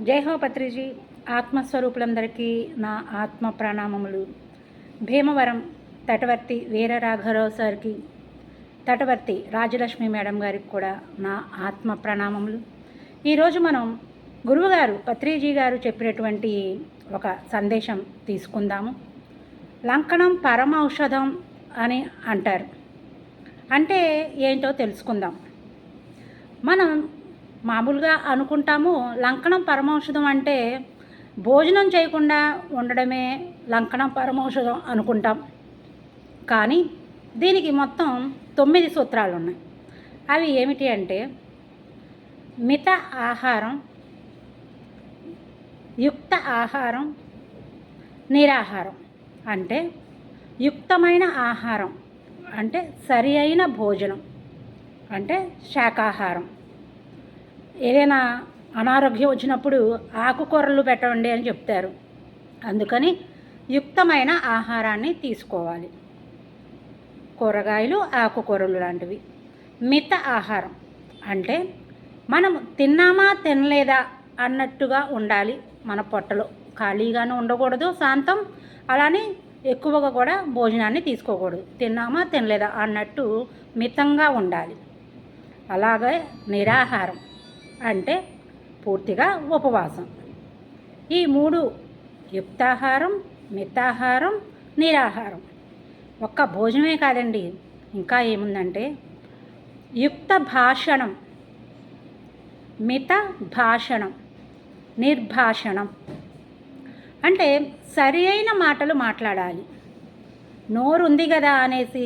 జై హో పత్రిజీ. ఆత్మస్వరూపులందరికీ నా ఆత్మ ప్రణామములు భీమవరం తటవర్తి వీర రాఘవరావు సార్కి తటవర్తి రాజలక్ష్మి మేడం గారికి కూడా నా ఆత్మ ప్రణామములు ఈరోజు మనం గురువుగారు పత్రిజీ గారు చెప్పినటువంటి ఒక సందేశం తీసుకుందాము. లంకణం పరమ ఔషధం అని అంటారు. అంటే ఏంటో తెలుసుకుందాం. మనం మామూలుగా అనుకుంటాము లంకణం పరమౌషధం అంటే భోజనం చేయకుండా ఉండడమే లంకణం పరమౌషధం అనుకుంటాం. కానీ దీనికి మొత్తం తొమ్మిది సూత్రాలు ఉన్నాయి అవి ఏమిటి అంటే మిత ఆహారం యుక్త ఆహారం నిరాహారం అంటే యుక్తమైన ఆహారం అంటే సరి అయిన భోజనం అంటే శాకాహారం ఏదైనా అనారోగ్యం వచ్చినప్పుడు ఆకుకూరలు పెట్టండి అని చెప్తారు. అందుకని యుక్తమైన ఆహారాన్ని తీసుకోవాలి. కూరగాయలు ఆకుకూరలు లాంటివి. మిత ఆహారం అంటే మనం తిన్నామా తినలేదా అన్నట్టుగా ఉండాలి మన పొట్టలో. ఖాళీగానే ఉండకూడదు శాంతం. అలానే ఎక్కువగా కూడా భోజనాన్ని తీసుకోకూడదు. తిన్నామా తినలేదా అన్నట్టు మితంగా ఉండాలి. అలాగే నిరాహారం. అంటే పూర్తిగా ఉపవాసం. ఈ మూడు యుక్తాహారం మితాహారం నిరాహారం. ఒక్క భోజనమే కాదండి. ఇంకా ఏముందంటే యుక్త భాషణం మిత భాషణం నిర్భాషణం. అంటే సరి అయిన మాటలు మాట్లాడాలి. నోరు ఉంది కదా అనేసి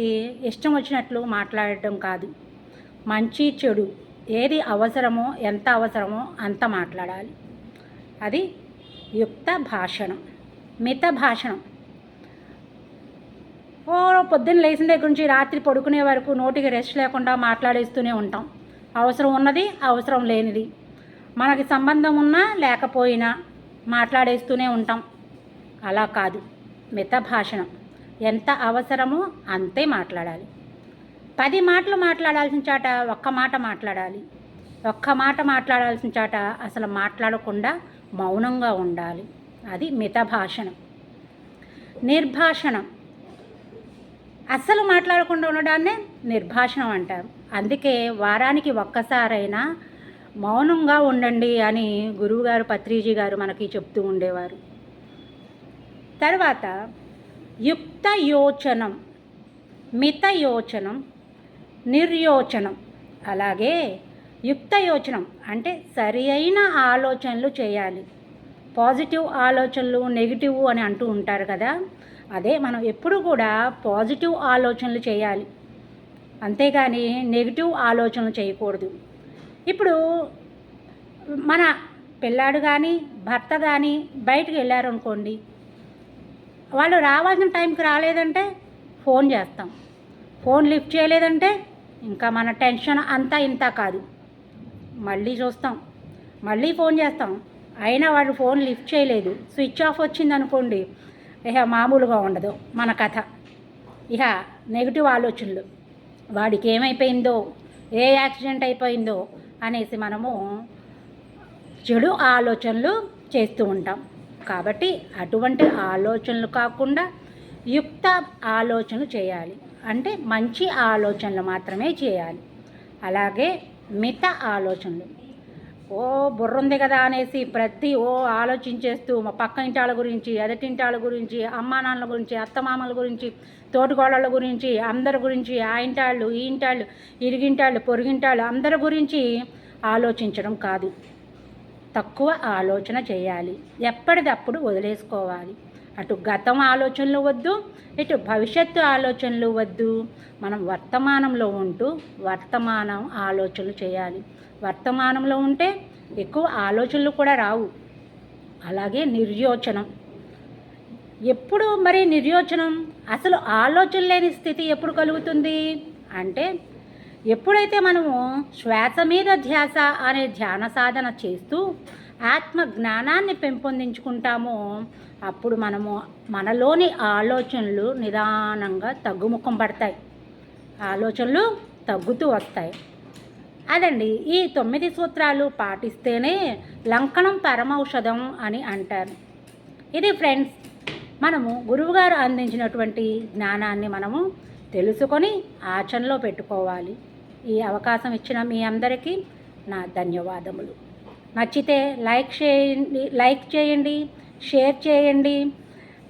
ఇష్టం వచ్చినట్లు మాట్లాడటం కాదు. మంచి చెడు. ఏది అవసరమో ఎంత అవసరమో అంత మాట్లాడాలి. అది యుక్త భాషణం మిత భాషణం. ఓ పొద్దున్న లేచిన దగ్గర నుంచి రాత్రి పడుకునే వరకు నోటికి రెస్ట్ లేకుండా మాట్లాడేస్తూనే ఉంటాం. అవసరం ఉన్నది అవసరం లేనిది. మనకి సంబంధం ఉన్నా లేకపోయినా మాట్లాడేస్తూనే ఉంటాం. అలా కాదు మిత భాషణం. ఎంత అవసరమో అంతే మాట్లాడాలి. పది మాటలు మాట్లాడాల్సిన చాట ఒక్క మాట మాట్లాడాలి. ఒక్క మాట మాట్లాడాల్సిన చాట అసలు మాట్లాడకుండా మౌనంగా ఉండాలి. అది మిత భాషణం. నిర్భాషణం. అస్సలు మాట్లాడకుండా ఉండడాన్నే నిర్భాషణం అంటారు. అందుకే వారానికి ఒక్కసారైనా మౌనంగా ఉండండి అని గురువుగారు పత్రిజీ గారు మనకి చెప్తూ ఉండేవారు. తర్వాత యుక్త యోచనం మిత యోచనం నిర్యోచనం. అలాగే యుక్త యోచనం అంటే సరి అయిన ఆలోచనలు చేయాలి. పాజిటివ్ ఆలోచనలు నెగిటివ్ అని అంటూ ఉంటారు కదా. అదే మనం ఎప్పుడు కూడా పాజిటివ్ ఆలోచనలు చేయాలి. అంతేగాని నెగిటివ్ ఆలోచనలు చేయకూడదు. ఇప్పుడు మన పిల్లాడు కానీ భర్త కానీ బయటకు వెళ్ళారు అనుకోండి వాళ్ళు రావాల్సిన టైంకి రాలేదంటే ఫోన్ చేస్తాం. ఫోన్ లిఫ్ట్ చేయలేదంటే ఇంకా మన టెన్షన్ అంతా ఇంత కాదు. మళ్ళీ చూస్తాం. మళ్ళీ ఫోన్ చేస్తాం. అయినా వాడు ఫోన్ లిఫ్ట్ చేయలేదు. స్విచ్ ఆఫ్ వచ్చింది అనుకోండి ఇక మామూలుగా ఉండదు మన కథ. ఇక నెగిటివ్ ఆలోచనలు. వాడికి ఏమైపోయిందో ఏ యాక్సిడెంట్ అయిపోయిందో అనేసి మనము చెడు ఆలోచనలు చేస్తూ ఉంటాం. కాబట్టి అటువంటి ఆలోచనలు కాకుండా యుక్త ఆలోచనలు చేయాలి. అంటే మంచి ఆలోచనలు మాత్రమే చేయాలి. అలాగే మిత ఆలోచనలు. ఓ బుర్ర ఉంది కదా అనేసి ప్రతి ఓ ఆలోచించేస్తూ మా పక్క ఇంటి వాళ్ళ గురించి ఎదటింటాల గురించి అమ్మా నాన్నల గురించి అత్తమామల గురించి తోటికోడళ్ళ గురించి అందరి గురించి ఆ ఇంటాళ్ళు ఈ ఇంటాళ్ళు ఇరిగింటాళ్ళు పొరిగింటాళ్ళు అందరి గురించి ఆలోచించడం కాదు. తక్కువ ఆలోచన చేయాలి. ఎప్పటిదప్పుడు వదిలేసుకోవాలి. అటు గతం ఆలోచనలు వద్దు ఇటు భవిష్యత్తు ఆలోచనలు వద్దు. మనం వర్తమానంలో ఉంటూ వర్తమానం ఆలోచనలు చేయాలి. వర్తమానంలో ఉంటే ఎక్కువ ఆలోచనలు కూడా రావు. అలాగే నిర్యోచనం. ఎప్పుడు మరి నిర్యోచనం? అసలు ఆలోచన లేని స్థితి ఎప్పుడు కలుగుతుంది? అంటే ఎప్పుడైతే మనము శ్వాస మీద ధ్యాస అనే ధ్యాన సాధన చేస్తూ ఆత్మ జ్ఞానాన్ని పెంపొందించుకుంటామో అప్పుడు మనము మనలోని ఆలోచనలు నిదానంగా తగ్గుముఖం పడతాయి. ఆలోచనలు తగ్గుతూ వస్తాయి. అదండి ఈ తొమ్మిది సూత్రాలు పాటిస్తేనే లంకణం పరమౌషధం అని అంటారు. ఇది ఫ్రెండ్స్ మనము గురువుగారు అందించినటువంటి జ్ఞానాన్ని మనము తెలుసుకొని ఆచరణలో పెట్టుకోవాలి. ఈ అవకాశం ఇచ్చిన మీ అందరికీ నా ధన్యవాదములు. నచ్చితే లైక్ చేయండి లైక్ చేయండి షేర్ చేయండి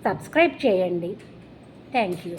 సబ్స్క్రైబ్ చేయండి. Thank you.